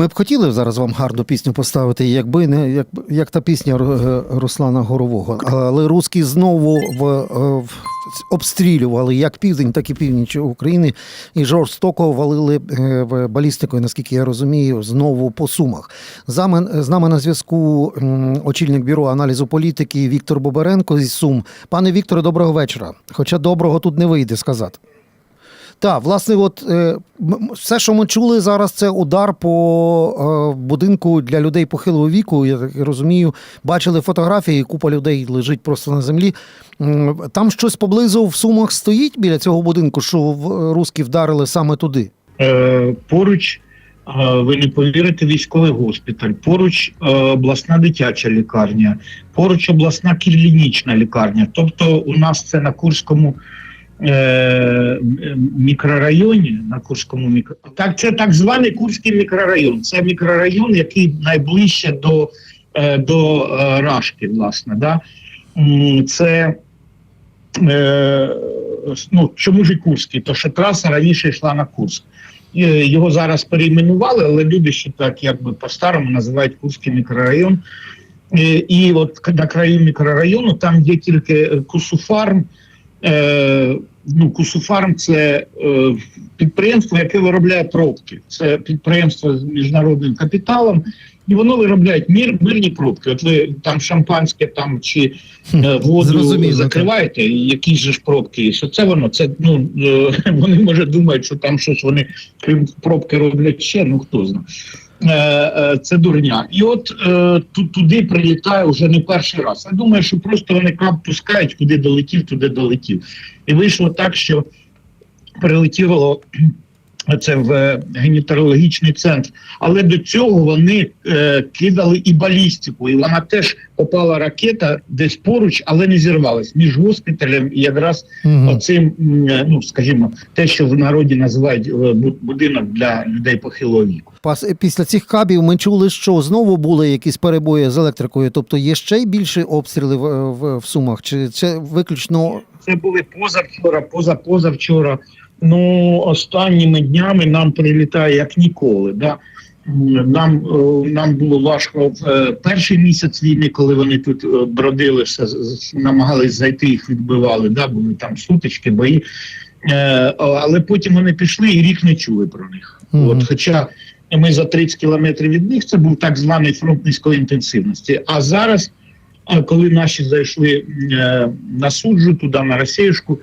Ми б хотіли зараз вам гарну пісню поставити, якби не як, як та пісня Руслана Горового. Але русські знову в, е, в обстрілювали як південь, так і північ України, і жорстоко валили е, в балістикою, наскільки я розумію, знову по сумах. З нами на зв'язку очільник бюро аналізу політики Віктор Бобаренко зі Сум. Пане Вікторе, доброго вечора. Хоча доброго тут не вийде сказати. Так, власне, от е, все, що ми чули зараз, це удар по е, будинку для людей похилого віку. Я так розумію, бачили фотографії, купа людей лежить просто на землі. Там щось поблизу в сумах стоїть біля цього будинку, що русські вдарили саме туди. Е, поруч, ви не повірите, військовий госпіталь, поруч обласна дитяча лікарня, поруч обласна клінічна лікарня. Тобто, у нас це на Курському е, мікрорайоні. На Курському мікро... Так, це так званий Курський мікрорайон. Це мікрорайон, який найближче до, е, до е, Рашки, власне. Да? Це ну, чому ж і Курський? То що траса раніше йшла на Курськ. Е, Його зараз перейменували, але люди ще так якби по-старому називають Курський мікрорайон. І от на краю мікрорайону там є тільки Кусуфарм. Е, ну, Кусуфарм це е, підприємство, яке виробляє пробки. Це підприємство з міжнародним капіталом, і воно виробляє мір, мирні пробки. От ви там шампанське там чи е, воду Зрозуміло, закриваєте, і які ж пробки є. Що це воно? Це ну е, вони може думають, що там щось вони крім пробки роблять ще, ну хто знає. Е, е, Це дурня. І от е, ту- туди прилітає вже не перший раз. Я думаю, що просто вони кап пускають, куди долетів, туди долетів. І вийшло так, що прилетіло це в е, генітологічний центр. Але до цього вони е, кидали і балістику, і вона теж попала ракета десь поруч, але не зірвалась між госпіталем і якраз Мгм. оцим, е, ну скажімо, те, що в народі називають е, будинок для людей похилого віку. Пас- Після цих кабів ми чули, що знову були якісь перебої з електрикою. Тобто є ще й більше обстріли в, в, в сумах? Чи це виключно Це були позавчора, позапозавчора. Ну, останніми днями нам прилітає як ніколи. Да? Нам, е, нам було важко в е, перший місяць війни, коли вони тут е, бродили, все, намагались зайти, їх відбивали, да? були там сутички, бої. Але потім вони пішли і рік не чули про них. Мгм. От, хоча ми за 30 кілометрів від них це був так званий фронт низької інтенсивності. А зараз, коли наші зайшли на суджу туди, на Росіюшку,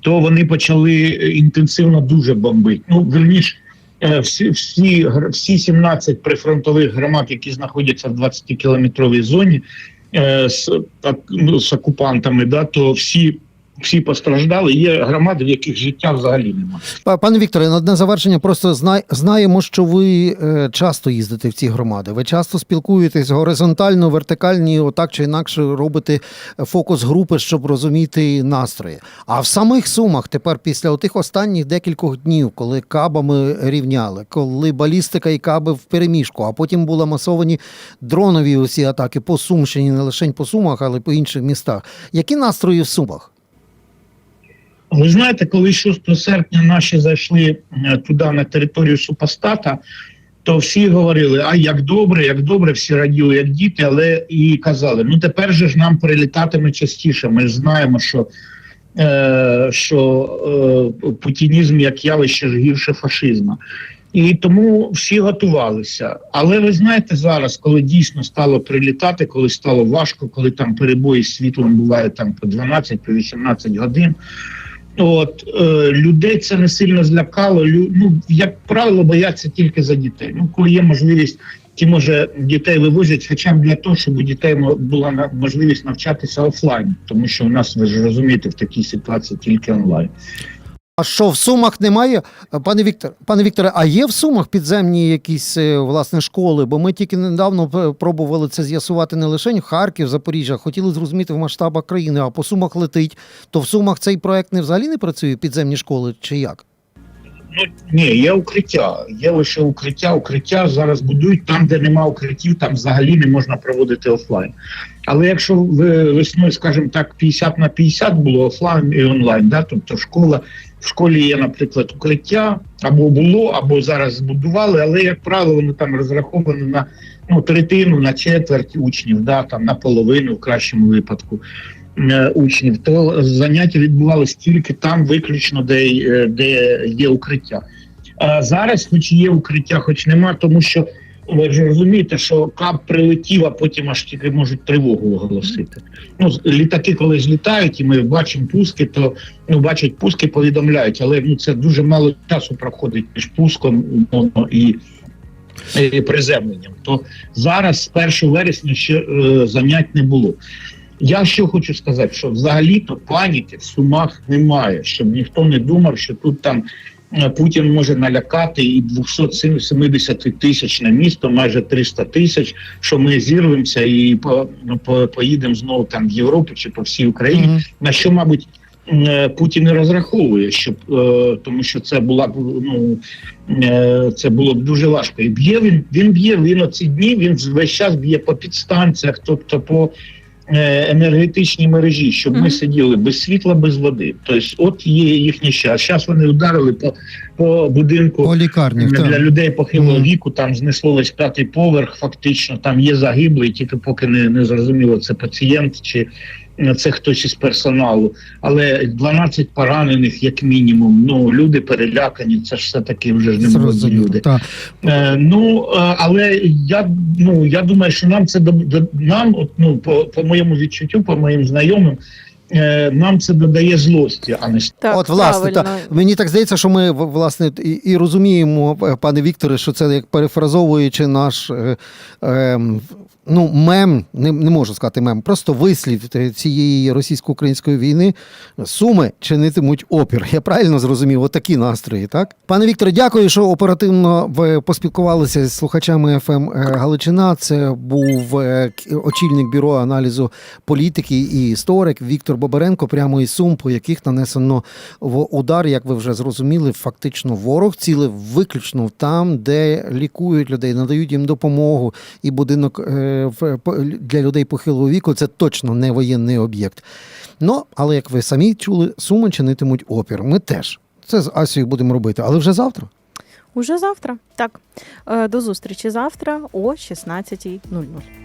то вони почали е, інтенсивно дуже бомбити. Ну, верніш, е, всі, всі, всі 17 прифронтових громад, які знаходяться в 20-кілометровій зоні е, з, так, ну, з окупантами, да, то всі, всі постраждали. Є громади, в яких життя взагалі немає. Пане Вікторе, на одне завершення. Просто знаємо, що ви е, часто їздите в ці громади. Ви часто спілкуєтесь горизонтально, вертикальні, отак чи інакше робите фокус групи, щоб розуміти настрої. А в самих сумах тепер, після тих останніх декількох днів, коли кабами рівняли, коли балістика і каби в переміжку, а потім були масовані дронові усі атаки по Сумщині, не лише по Сумах, але й по інших містах. Які настрої в Сумах? Ви знаєте, коли 6 серпня наші зайшли е, туди на територію супостата, то всі говорили: а як добре, як добре, всі раділи, як діти, але і казали: ну тепер же ж нам прилітатиме частіше. Ми ж знаємо, що, е, що е, путінізм як явище ж гірше фашизму. І тому всі готувалися. Але ви знаєте, зараз, коли дійсно стало прилітати, коли стало важко, коли там перебої з світлом буває там по 12 по 18 годин. От е, людей це не сильно злякало. Лю, ну як правило, бояться тільки за дітей. Ну, коли є можливість, ті може дітей вивозять, хоча б для того, щоб у дітей була можливість навчатися офлайн, тому що у нас ви ж розумієте, в такій ситуації тільки онлайн. А що в Сумах немає? Пане Віктор, пане Вікторе, а є в Сумах підземні якісь е, власне школи? Бо ми тільки недавно пробували це з'ясувати не лише в Харків, Запоріжжя, хотіли зрозуміти в масштабах країни, а по Сумах летить. То в Сумах цей проект не взагалі не працює підземні школи чи як? Ну ні, є укриття. Є лише укриття. Укриття зараз будують там, де нема укриттів, там взагалі не можна проводити офлайн. Але якщо весною, скажімо так, 50 на 50 було офлайн і онлайн, да, тобто школа в школі є, наприклад, укриття або було, або зараз збудували, але як правило, воно там розраховано на ну третину, на четверть учнів, да там на половину в кращому випадку учнів. То заняття відбувалися тільки там, виключно де, е, де є укриття. А зараз, хоч є укриття, хоч нема, тому що ви ж розумієте, що кап прилетів, а потім аж тільки можуть тривогу оголосити. Ну, літаки, коли злітають, і ми бачимо пуски, то ну бачать пуски, повідомляють, але ну це дуже мало часу проходить між пуском і, і приземленням. То зараз, з 1 вересня, ще е, занять не було. Я що хочу сказати, що взагалі-то паніки в сумах немає, щоб ніхто не думав, що тут там е, Путін може налякати і 270 тисяч на місто, майже 300 тисяч, що ми зірвемося і по, ну, по, поїдемо знову там в Європу чи по всій Україні. Мгм. На що, мабуть, е, Путін і розраховує, щоб е, тому, що це була б ну е, це було б дуже важко. І б'є він, він б'є він оці дні. Він весь час б'є по підстанціях, тобто по енергетичній мережі, щоб ми сиділи без світла, без води. Тобто, от є їхній час. Зараз вони ударили по, по будинку По лікарнях. для так. людей похилого Мгм. віку. Там знесло весь п'ятий поверх. Фактично, там є загиблий, тільки поки не, не зрозуміло, це пацієнт чи е, це хтось із персоналу. Але 12 поранених, як мінімум. Ну люди перелякані. Це ж все таки вже ж не молоді люди. Так. Е, ну е, але я ну я думаю, що нам це до, до- нам, от, ну по, по моєму відчуттю, по моїм знайомим, е, нам це додає злості, а не Так, От, власне, правильно. та, мені так здається, що ми власне і, і розуміємо, е, пане Вікторе, що це як перефразовуючи наш е, е, ну, мем, не, не можу сказати мем, просто вислів цієї російсько-української війни суми чинитимуть опір. Я правильно зрозумів, отакі настрої, так? Пане Вікторе, дякую, що оперативно ви поспілкувалися з слухачами ФМ Галичина. Це був е, очільник бюро аналізу політики і історик Віктор Бобаренко, прямо із Сум, по яких нанесено в удар, як ви вже зрозуміли, фактично ворог цілив виключно там, де лікують людей, надають їм допомогу. І будинок е, для людей похилого віку це точно не воєнний об'єкт. Ну, але як ви самі чули, суми чинитимуть опір. Ми теж це з Асією будемо робити, але вже завтра. Уже завтра. Так. Е, До зустрічі завтра о 16.00.